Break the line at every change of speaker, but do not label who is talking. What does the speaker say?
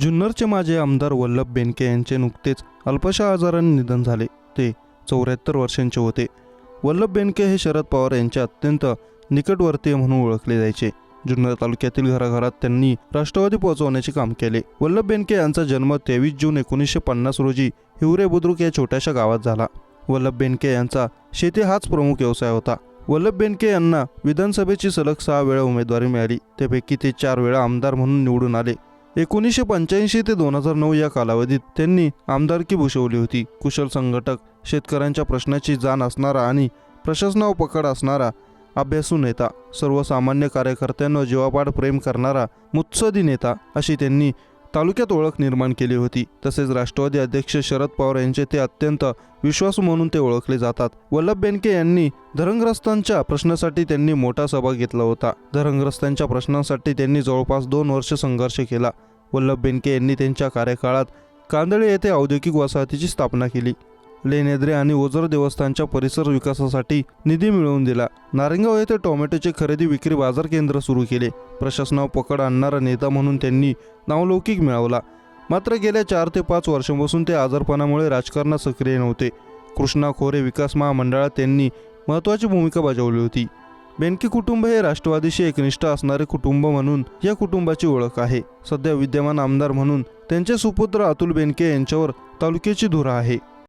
जुन्नरचे माजी आमदार वल्लभ बेनके यांचे नुकतेच अल्पशा आजाराने निधन झाले. ते चौऱ्याहत्तर वर्षांचे होते. वल्लभ बेनके हे शरद पवार यांचे अत्यंत निकटवर्तीय म्हणून ओळखले जायचे. जुन्नर तालुक्यातील घराघरात त्यांनी राष्ट्रवादी पोहोचवण्याचे काम केले. वल्लभ बेनके यांचा जन्म तेवीस जून एकोणीसशे पन्नास रोजी हिवरे बुद्रुक या छोट्याशा गावात झाला. वल्लभ बेनके यांचा शेती हाच प्रमुख व्यवसाय होता. वल्लभ बेनके यांना विधानसभेची सलग सहा वेळा उमेदवारी मिळाली. त्यापैकी ते चार वेळा आमदार म्हणून निवडून आले. एकोणीसशे पंच्याऐंशी ते दोन हजार नऊ या कालावधीत त्यांनी आमदारकी भूषवली होती. कुशल संघटक शेतकऱ्यांच्या प्रश्नाची जाण असणारा आणि प्रशासनावर पकड असणारा अभ्यासू नेता सर्वसामान्य कार्यकर्त्यांवर जीवापाड प्रेम करणारा मुत्सदी नेता अशी त्यांनी तालुक्यात ओळख निर्माण केली होती. तसेच राष्ट्रवादी अध्यक्ष शरद पवार यांचे ते अत्यंत विश्वासू म्हणून ते ओळखले जातात. वल्लभ बेनके यांनी धरणग्रस्तांच्या प्रश्नासाठी त्यांनी मोठा सभा घेतला होता. धरणग्रस्तांच्या प्रश्नांसाठी त्यांनी जवळपास दोन वर्ष संघर्ष केला. वल्लभ बेनके यांनी त्यांच्या कार्यकाळात कांदळे येथे औद्योगिक वसाहतीची स्थापना केली. लेनेद्रे आणि ओझर देवस्थानच्या परिसर विकासासाठी निधी मिळवून दिला. नारायणगाव येथे टोमॅटोचे खरेदी विक्री बाजार केंद्र सुरू केले. प्रशासनावर पकड आणणारा नेता म्हणून त्यांनी नावलौकिक मिळवला. मात्र गेल्या चार ते पाच वर्षांपासून ते आजारपणामुळे राजकारणात सक्रिय नव्हते. कृष्णा खोरे विकास महामंडळात त्यांनी महत्त्वाची भूमिका बजावली होती. बेनके कुटुंब हे राष्ट्रवादीशी एकनिष्ठ असणारे कुटुंब म्हणून या कुटुंबाची ओळख आहे. सध्या विद्यमान आमदार म्हणून त्यांचे सुपुत्र अतुल बेनके यांच्यावर तालुक्याची धुरा आहे.